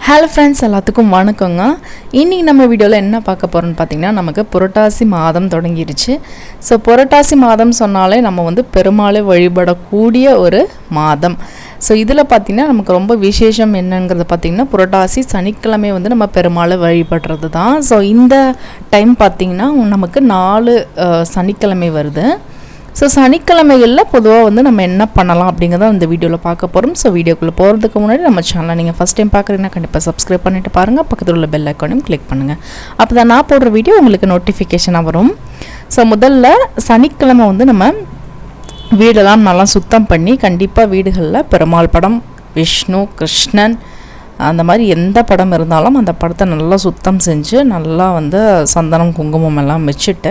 Hello friends எல்லாத்துக்கும் வணக்கங்க. இன்றைக்கி நம்ம வீடியோவில் என்ன பார்க்க போகிறோம்னு பார்த்தீங்கன்னா நமக்கு புரட்டாசி மாதம் தொடங்கிருச்சு. ஸோ புரட்டாசி மாதம் சொன்னாலே நம்ம வந்து பெருமாளை வழிபடக்கூடிய ஒரு மாதம். ஸோ இதில் பார்த்திங்கன்னா நமக்கு ரொம்ப விசேஷம் என்னங்கிறது பார்த்திங்கன்னா புரட்டாசி சனிக்கிழமை வந்து நம்ம பெருமாளை வழிபடுறது தான் ஸோ இந்த டைம் பார்த்திங்கன்னா நமக்கு நாலு சனிக்கிழமை வருது. ஸோ சனிக்கிழமைகளில் பொதுவாக வந்து நம்ம என்ன பண்ணலாம் அப்படிங்கிறத இந்த வீடியோவில் பார்க்க போகிறோம் ஸோ வீடியோக்குள்ளே போகிறதுக்கு முன்னாடி நம்ம சேனலை நீங்கள் ஃபஸ்ட் டைம் பார்க்குறீங்கன்னா கண்டிப்பாக சப்ஸ்கிரைப் பண்ணிவிட்டு பாருங்கள் பக்கத்தில் உள்ள பெல் ஐக்கானையும் கிளிக் பண்ணுங்கள் அப்போ தான் நான் போடுற வீடியோ உங்களுக்கு நோட்டிஃபிகேஷனாக வரும். ஸோ முதல்ல சனிக்கிழமை வந்து நம்ம வீடெல்லாம் நல்லா சுத்தம் பண்ணி கண்டிப்பாக வீடுகளில் பெருமாள் படம் விஷ்ணு கிருஷ்ணன் அந்த மாதிரி எந்த படம் இருந்தாலும் அந்த படத்தை நல்லா சுத்தம் செஞ்சு நல்லா வந்து சந்தனம் குங்குமம் எல்லாம் வச்சுட்டு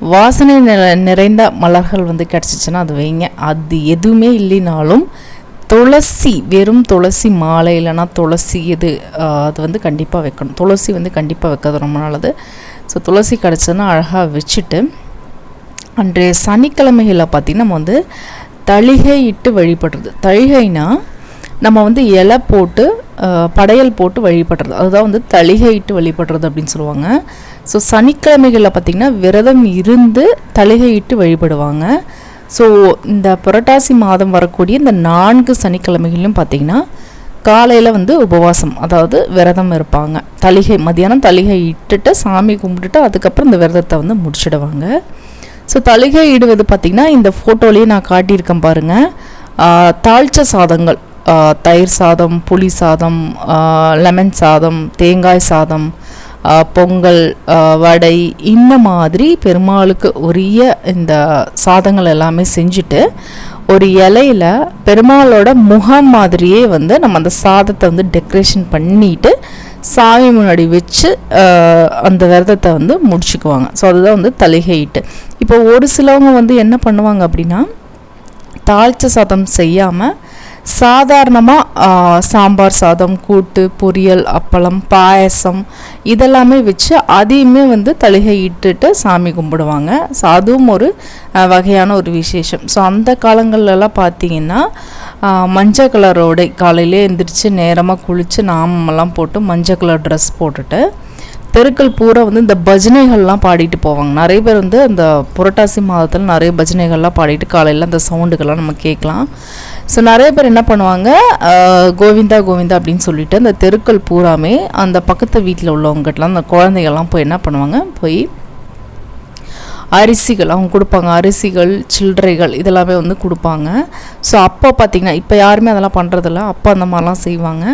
வாசனை நிற- நிறைந்த மலர்கள் வந்து கிடச்சிச்சின்னா அது வைங்க. அது எதுவுமே இல்லைனாலும் துளசி வெறும் துளசி மாலை இல்லைன்னா துளசி இது அது வந்து கண்டிப்பாக வைக்கணும். துளசி வந்து கண்டிப்பாக வைக்கிறது ரொம்ப நல்லது. ஸோ துளசி கிடச்சதுன்னா அழகாக வச்சுட்டு அன்றைய சனிக்கிழமைகளில் பார்த்திங்கன்னா நம்ம வந்து தளிகை இட்டு வழிபடுறது. தளிகைனா நம்ம வந்து இலை போட்டு படையல் போட்டு வழிபடுறது. அதுதான் வந்து தளிகையிட்டு வழிபடுறது அப்படின்னு சொல்லுவாங்க. ஸோ சனிக்கிழமைகளில் பார்த்திங்கன்னா விரதம் இருந்து தளிகையிட்டு வழிபடுவாங்க. ஸோ இந்த புரட்டாசி மாதம் வரக்கூடிய இந்த நான்கு சனிக்கிழமைகளிலும் பார்த்திங்கன்னா காலையில் வந்து உபவாசம் அதாவது விரதம் இருப்பாங்க. தளிகை மதியானம் தளிகை இட்டுட்டு சாமி கும்பிட்டுட்டு அதுக்கப்புறம் இந்த விரதத்தை வந்து முடிச்சிடுவாங்க. ஸோ தளிகை இடுவது பார்த்திங்கன்னா இந்த ஃபோட்டோலேயே நான் காட்டியிருக்கேன் பாருங்கள் தாழ்ச்ச சாதங்கள். தயிர் சாதம் புளி சாதம் லெமன் சாதம் தேங்காய் சாதம் பொங்கல் வடை இந்த மாதிரி பெருமாளுக்கு உரிய இந்த சாதங்கள் எல்லாமே செஞ்சுட்டு ஒரு இலையில பெருமாளோட முகம் மாதிரியே வந்து நம்ம அந்த சாதத்தை வந்து டெக்கரேஷன் பண்ணிட்டு சாமி முன்னாடி வச்சு அந்த விரதத்தை வந்து முடிச்சுக்குவாங்க. ஸோ அதுதான் வந்து தலிகைட்டு இப்போ ஒரு சிலவங்க வந்து என்ன பண்ணுவாங்க அப்படின்னா தாளிச்ச சாதம் செய்யாமல் சாதாரணமாக சாம்பார் சாதம் கூட்டு பொரியல் அப்பளம் பாயசம் இதெல்லாமே வச்சு அதையுமே வந்து தழுகை இட்டுட்டு சாமி கும்பிடுவாங்க. ஸோ அதுவும் ஒரு வகையான ஒரு விசேஷம். ஸோ அந்த காலங்கள்லலாம் பார்த்தீங்கன்னா மஞ்சள் கலர் உடை காலையிலே எழுந்திரிச்சு நேரமாக குளித்து நாமெல்லாம் போட்டு மஞ்சள் கலர் ட்ரெஸ் போட்டுட்டு தெருக்கள் பூரா வந்து இந்த பஜனைகள்லாம் பாடிட்டு போவாங்க. நிறைய பேர் வந்து அந்த புரட்டாசி மாதத்தில் நிறைய பஜனைகள்லாம் பாடிட்டு காலையில் அந்த சவுண்டுக்கெல்லாம் நம்ம கேட்கலாம். ஸோ நிறைய பேர் என்ன பண்ணுவாங்க கோவிந்தா கோவிந்தா அப்படின்னு சொல்லிட்டு அந்த தெருக்கள் பூராமே அந்த பக்கத்து வீட்டில் உள்ளவங்ககிட்டலாம் அந்த குழந்தைகள்லாம் போய் என்ன பண்ணுவாங்க போய் அரிசிகள் அவங்க கொடுப்பாங்க. அரிசிகள் சில்லறைகள் இதெல்லாமே வந்து கொடுப்பாங்க. ஸோ அப்போ பார்த்தீங்கன்னா இப்போ யாருமே அதெல்லாம் பண்ணுறதில்ல அப்போ அந்த மாதிரிலாம் செய்வாங்க.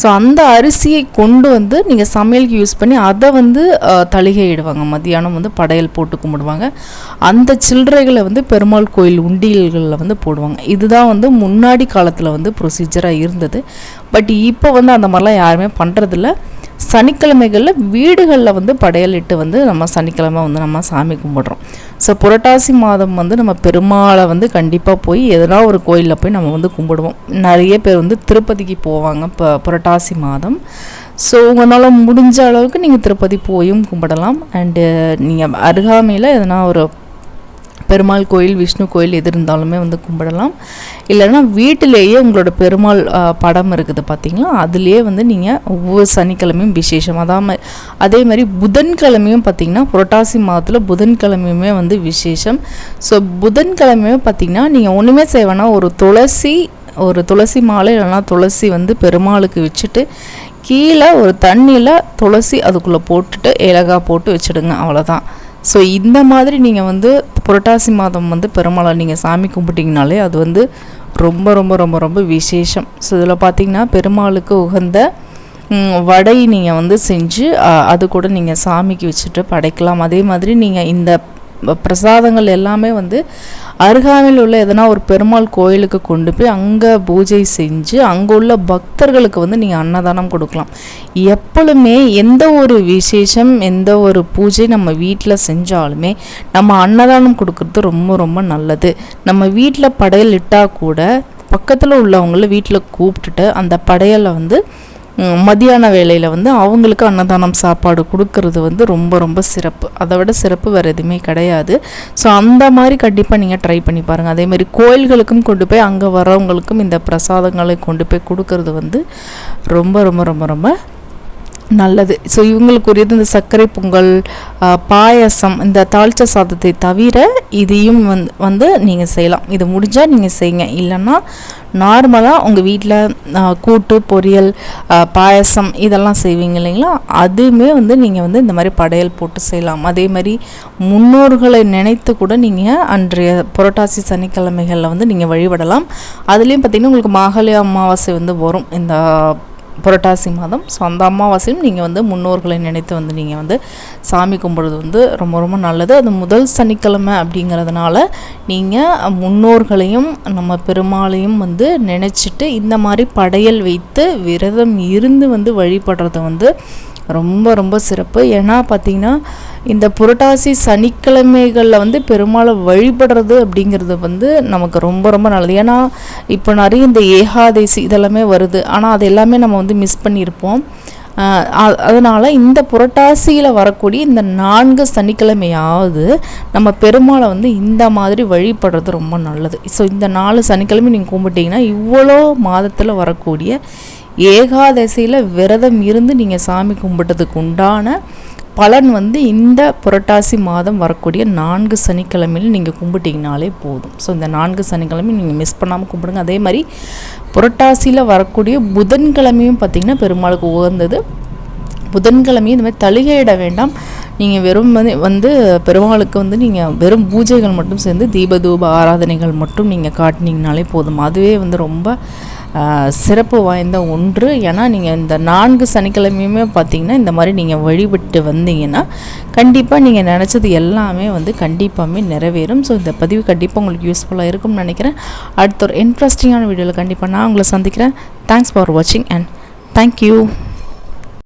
ஸோ அந்த அரிசியை கொண்டு வந்து நீங்கள் சமையலுக்கு யூஸ் பண்ணி அதை வந்து அஹ், தளிகையிடுவாங்க. மதியானம் வந்து படையல் போட்டு கும்பிடுவாங்க. அந்த சில்லறைகளை வந்து பெருமாள் கோயில் உண்டியல்களில் வந்து போடுவாங்க. இதுதான் வந்து முன்னாடி காலத்தில் வந்து ப்ரொசீஜராக இருந்தது. பட் இப்போ வந்து அந்த மாதிரிலாம் யாருமே பண்ணுறதில்ல சனிக்கிழமைகளில் வீடுகளில் வந்து படையலிட்டு வந்து நம்ம சனிக்கிழமை வந்து நம்ம சாமி கும்பிடுறோம். ஸோ புரட்டாசி மாதம் வந்து நம்ம பெருமாளை வந்து கண்டிப்பாக போய் எதனா ஒரு கோயிலில் போய் நம்ம வந்து கும்பிடுவோம். நிறைய பேர் வந்து திருப்பதிக்கு போவாங்க இப்போ புரட்டாசி மாதம். ஸோ உங்களால் முடிஞ்ச அளவுக்கு நீங்கள் திருப்பதி போயும் கும்பிடலாம். அண்டு நீங்கள் அருகாமையில் எதனா ஒரு பெருமாள் கோயில் விஷ்ணு கோயில் எது இருந்தாலுமே வந்து கும்பிடலாம். இல்லைன்னா வீட்டிலேயே உங்களோட பெருமாள் படம் இருக்குது பார்த்தீங்களா? அதுலேயே வந்து நீங்கள் ஒவ்வொரு சனிக்கிழமையும் விசேஷம் அதாம அதே மாதிரி புதன்கிழமையும் பார்த்தீங்கன்னா புரட்டாசி மாதத்தில் புதன்கிழமையுமே வந்து விசேஷம். ஸோ புதன்கிழமையும் பார்த்தீங்கன்னா நீங்கள் ஒன்றுமே செய்வேன்னா ஒரு துளசி ஒரு துளசி மாலை இல்லைன்னா துளசி வந்து பெருமாளுக்கு வச்சுட்டு கீழே ஒரு தண்ணியில் துளசி அதுக்குள்ளே போட்டுட்டு ஏலக்காய் போட்டு வச்சுடுங்க. அவ்வளோதான் ஸோ இந்த மாதிரி நீங்கள் வந்து புரட்டாசி மாதம் வந்து பெருமாளை நீங்கள் சாமி கும்பிட்டிங்கனாலே அது வந்து ரொம்ப ரொம்ப ரொம்ப ரொம்ப விசேஷம். ஸோ இதில் பார்த்தீங்கன்னா பெருமாளுக்கு உகந்த வடை நீங்கள் வந்து செஞ்சு அது கூட நீங்கள் சாமிக்கு வச்சுட்டு படைக்கலாம். அதே மாதிரி நீங்கள் இந்த பிரசாதங்கள் எல்லாமே வந்து அருகாமையில் உள்ள எதனா ஒரு பெருமாள் கோயிலுக்கு கொண்டு போய் அங்கே பூஜை செஞ்சு அங்கே உள்ள பக்தர்களுக்கு வந்து நீங்கள் அன்னதானம் கொடுக்கலாம். எப்பொழுதுமே எந்த ஒரு விசேஷம் எந்த ஒரு பூஜை நம்ம வீட்டில் செஞ்சாலுமே நம்ம அன்னதானம் கொடுக்கறது ரொம்ப ரொம்ப நல்லது. நம்ம வீட்டில் படையல் இட்டால் கூட பக்கத்தில் உள்ளவங்கள வீட்டில் கூப்பிட்டுட்டு அந்த படையலை வந்து மதியான வேளையில் வந்து அவங்களுக்கு அன்னதானம் சாப்பாடு கொடுக்கறது வந்து ரொம்ப ரொம்ப சிறப்பு. அதை விட சிறப்பு வேறு எதுவுமே கிடையாது. ஸோ அந்த மாதிரி கண்டிப்பாக நீங்கள் ட்ரை பண்ணி பாருங்கள் அதேமாதிரி கோயில்களுக்கும் கொண்டு போய் அங்கே வரவங்களுக்கும் இந்த பிரசாதங்களை கொண்டு போய் கொடுக்கறது வந்து ரொம்ப ரொம்ப ரொம்ப ரொம்ப நல்லது. ஸோ இவங்களுக்குரியது இந்த சர்க்கரை பொங்கல் பாயசம் பாயாசம் இந்த தாளிச்ச சாதத்தை தவிர இதையும் வந்து வந்து நீங்கள் செய்யலாம். இது முடிஞ்சால் நீங்கள் செய்யுங்க. இல்லைன்னா நார்மலாக உங்கள் வீட்டில் கூட்டு பொரியல் பாயசம் இதெல்லாம் செய்வீங்க இல்லைங்களா? அதுவுமே வந்து நீங்கள் வந்து இந்த மாதிரி படையல் போட்டு செய்யலாம். அதே மாதிரி முன்னோர்களை நினைத்து கூட நீங்கள் அன்றைய புரட்டாசி சனிக்கிழமைகளில் வந்து நீங்கள் வழிபடலாம். அதுலேயும் பார்த்திங்கன்னா உங்களுக்கு மாகழி அமாவாசை வந்து வரும். இந்த புரட்டாசி மாதம். ஸோ அந்த அமாவாசையும் நீங்கள் வந்து முன்னோர்களை நினைத்து வந்து நீங்கள் வந்து சாமி கும்பிடுறது வந்து ரொம்ப ரொம்ப நல்லது. அது முதல் சனிக்கிழமை அப்படிங்கிறதுனால நீங்கள் முன்னோர்களையும் நம்ம பெருமாளையும் வந்து நினச்சிட்டு இந்த மாதிரி படையல் வைத்து விரதம் இருந்து வந்து வழிபடுறது வந்து ரொம்ப ரொம்ப சிறப்பு. ஏன்னா பார்த்திங்கன்னா இந்த புரட்டாசி சனிக்கிழமைகளில் வந்து பெருமாளை வழிபடுறது அப்படிங்கிறது வந்து நமக்கு ரொம்ப ரொம்ப நல்லது. ஏன்னா இப்போ நிறைய இந்த ஏகாதசி இதெல்லாமே வருது. ஆனால் அது எல்லாமே நம்ம வந்து மிஸ் பண்ணியிருப்போம். அதனால் இந்த புரட்டாசியில் வரக்கூடிய இந்த நான்கு சனிக்கிழமையாவது நம்ம பெருமாளை வந்து இந்த மாதிரி வழிபடுறது ரொம்ப நல்லது. ஸோ இந்த நாலு சனிக்கிழமை நீங்கள் கும்பிட்டீங்கன்னா இவ்வளோ மாதத்தில் வரக்கூடிய ஏகாதசியில் விரதம் இருந்து நீங்கள் சாமி கும்பிட்டதுக்கு உண்டான பலன் வந்து இந்த புரட்டாசி மாதம் வரக்கூடிய நான்கு சனிக்கிழமையில் நீங்கள் கும்பிட்டீங்கனாலே போதும். ஸோ இந்த நான்கு சனிக்கிழமையும் நீங்கள் மிஸ் பண்ணாமல் கும்பிடுங்க. அதே மாதிரி புரட்டாசியில் வரக்கூடிய புதன்கிழமையும் பார்த்திங்கன்னா பெருமாளுக்கு உகந்தது. புதன்கிழமையும் இந்த மாதிரி தழுகையிட வேண்டாம். நீங்கள் வெறும் வந்து வந்து பெருமாளுக்கு வந்து நீங்கள் வெறும் பூஜைகள் மட்டும் சேர்ந்து தீபதூப ஆராதனைகள் மட்டும் நீங்கள் காட்டினீங்கனாலே போதும். அதுவே வந்து ரொம்ப சிறப்பு வாய்ந்த ஒன்று. ஏன்னா நீங்கள் இந்த நான்கு சனிக்கிழமையுமே பார்த்தீங்கன்னா இந்த மாதிரி நீங்கள் வழிபட்டு வந்தீங்கன்னா கண்டிப்பாக நீங்கள் நினச்சது எல்லாமே வந்து கண்டிப்பாகவே நிறைவேறும். ஸோ இந்த பதிவு கண்டிப்பாக உங்களுக்கு யூஸ்ஃபுல்லாக இருக்கும்னு நினைக்கிறேன். அடுத்த ஒரு இன்ட்ரெஸ்டிங்கான வீடியோவில் கண்டிப்பாக நான் உங்களை சந்திக்கிறேன். தேங்க்ஸ் ஃபார் வாட்சிங் அண்ட் தேங்க்யூ